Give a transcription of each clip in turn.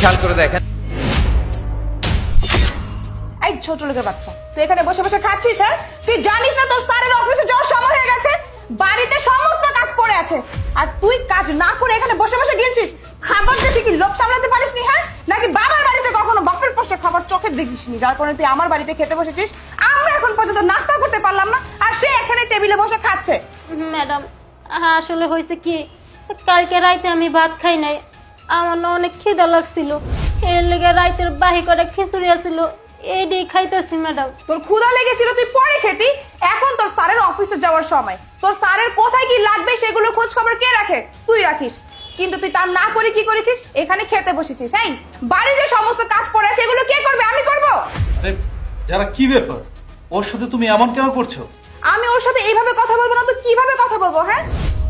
খেয়াল করে দেখেন। এই ছোট লোকের বাচ্চা তুই এখানে বসে বসে খাচ্ছিস হ্যাঁ? তুই জানিস না তোর স্যারের অফিসে যাওয়ার সময় হয়ে গেছে? বাড়িতে সমস্ত কাজ পড়ে আছে। আর তুই কাজ না করে এখানে বসে বসে গিলছিস? খাবার দেখে কি লোভ সামলাতে পারিস নি হ্যাঁ? নাকি বাবার বাড়িতে কখনো বাপের পোষে খাবার চোখে দেখিসনি যার কারণে তুই আমার বাড়িতে খেতে বসেছিস? আমরা এখন পর্যন্ত নাস্তা করতে পারলাম না আর সে এখানে টেবিলে বসে খাচ্ছে। ম্যাডাম হ্যাঁ আসলে হয়েছে কি? কালকে রাইতে আমি ভাত খাই নাই। আমার না অনেক খিদা লাগছিল। এর লেগে রাইতের বাহি করে খিচুড়ি আসছিল এইটাই খাইতেছি ম্যাডাম। তোর ক্ষুধা লেগেছিল তুই পরে খেতি? এখন তোর স্যারের অফিসে যাওয়ার সময়। তোর স্যারের কোথায় কি লাগবে সেগুলো খোঁজ খবর কে রাখে? তুই রাখিস। কিন্তু তুই তা না করে কি করেছিস? এখানে খেতে বসেছিস হ্যাঁ? বাড়ির যে সমস্ত কাজ পড়ে আছে এগুলো কে করবে? আমি করব? আরে যারা কি ব্যাপার? ওর সাথে তুমি এমন কেন করছ? আমি ওর সাথে এইভাবে কথা বলব না তো কীভাবে কথা বলব হ্যাঁ?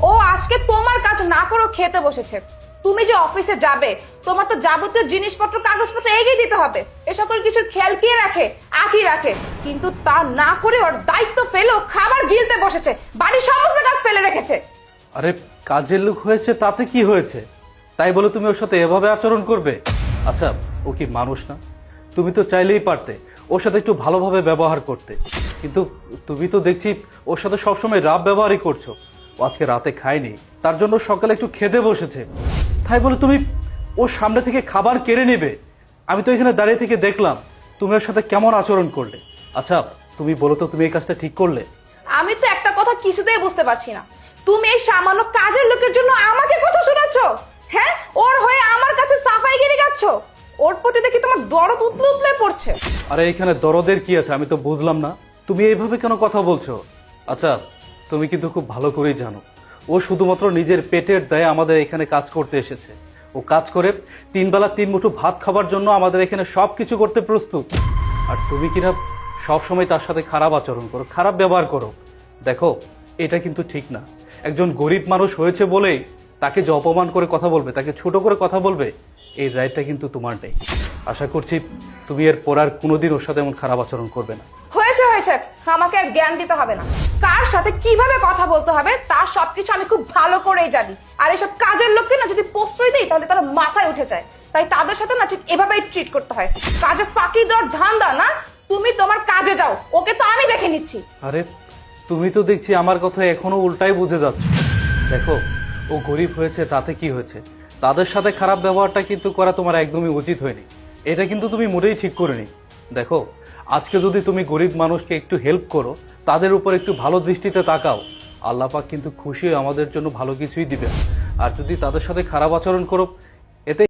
ও আজকে তোমার কাজ না করে খেতে বসেছে। তুমি যে অফিসে যাবে, তোমার তো যাবতীয় জিনিসপত্র, কাগজপত্র এগিয়ে দিতে হবে। এ সকল কিছুর খেয়াল কে রাখে? আখি রাখে। কিন্তু তা না করে ওর দায়িত্ব ফেলো খাবার গিলতে বসেছে। বাড়ির সমস্ত কাজ ফেলে রেখেছে। আরে, কাজের লোক হয়েছে, তাতে কি হয়েছে? তাই বলে তুমি ওর সাথে এভাবে আচরণ করবে? আচ্ছা ও কি মানুষ না? তুমি তো চাইলেই পারতে, ওর সাথে একটু ভালোভাবে ব্যবহার করতে। কিন্তু তুমি তো দেখছি, ওর সাথে সবসময় রাব ব্যবহারই করছ। ও আজকে রাতে খায়নি। তার জন্য সকালে একটু খেতে বসেছে। তাই বলে তুমি ওর সামনে থেকে খাবার কেড়ে নেবে। আমি তো এখানে দাঁড়িয়ে থেকে দেখলাম। তুমি ওর সাথে কেমন আচরণ করলে? আচ্ছা তুমি বলো তো তুমি এই কাজটা ঠিক করলে? আমি তো একটা কথা কিছুতেই বুঝতে পারছি না। তুমি এই সামান্য কাজের লোকের জন্য আমাকে কথা শোনাচ্ছ? হ্যাঁ? ওর হয়ে আমার কাছে সাফাই গিরি যাচ্ছ ওর প্রতি দেখি তোমার দরদ উতলে উতলে পড়ছে। আরে এখানে দরদের কি আছে? আমি তো বুঝলাম না। তুমি এইভাবে কেন কথা বলছো? আচ্ছা তুমি কিন্তু খুব ভালো করেই জানো। ও শুধুমাত্র নিজের পেটের দায়ে আমাদের এখানে কাজ করতে এসেছে। ও কাজ করে তিন বেলা তিন মুঠো ভাত খাবার জন্য আমাদের এখানে সব কিছু করতে প্রস্তুত। আর তুমি কিনা সবসময় তার সাথে খারাপ আচরণ করো, খারাপ ব্যবহার করো। দেখো, এটা কিন্তু ঠিক না। একজন গরিব মানুষ হয়েছে বলেই তাকে যে অপমান করে কথা বলবে, তাকে ছোট করে কথা বলবে, এই রায়টা কিন্তু তোমার নেই। আশা করছি তুমি এর পর আর কোনোদিন ওর সাথে এমন খারাপ আচরণ করবে না। হয়েছে, আমাকে আর জ্ঞান দিতে হবে না। কার সাথে কীভাবে কথা বলতে হবে তার সবকিছু আমি খুব ভালো করেই জানি। আর এসব কাজের লোককে না যদি প্রশ্রয় দিই, তাহলে তারা মাথায় উঠে যায়। তাই তাদের সাথে না ঠিক এভাবেই ট্রিট করতে হয়। কাজে ফাঁকি দেওয়ার ধান্দা না, তুমি তোমার কাজে যাও। ওকে তো আমি দেখে নিচ্ছি। আরে, তুমি তো দেখছি আমার কথা এখনও উল্টাই বুঝে যাচ্ছ। দেখো, ও গরিব হয়েছে, তাতে কি হয়েছে? তাদের সাথে খারাপ ব্যবহারটা কিন্তু করা তোমার একদমই উচিত হয়নি। এটা কিন্তু তুমি মোটেই ঠিক করেনি। দেখো আজকে যদি তুমি গরিব মানুষকে একটু হেল্প করো, তাদের উপর একটু ভালো দৃষ্টিতে তাকাও। আল্লাপাক কিন্তু খুশি আমাদের জন্য ভালো কিছুই দিবে আর যদি তাদের সাথে খারাপ আচরণ করো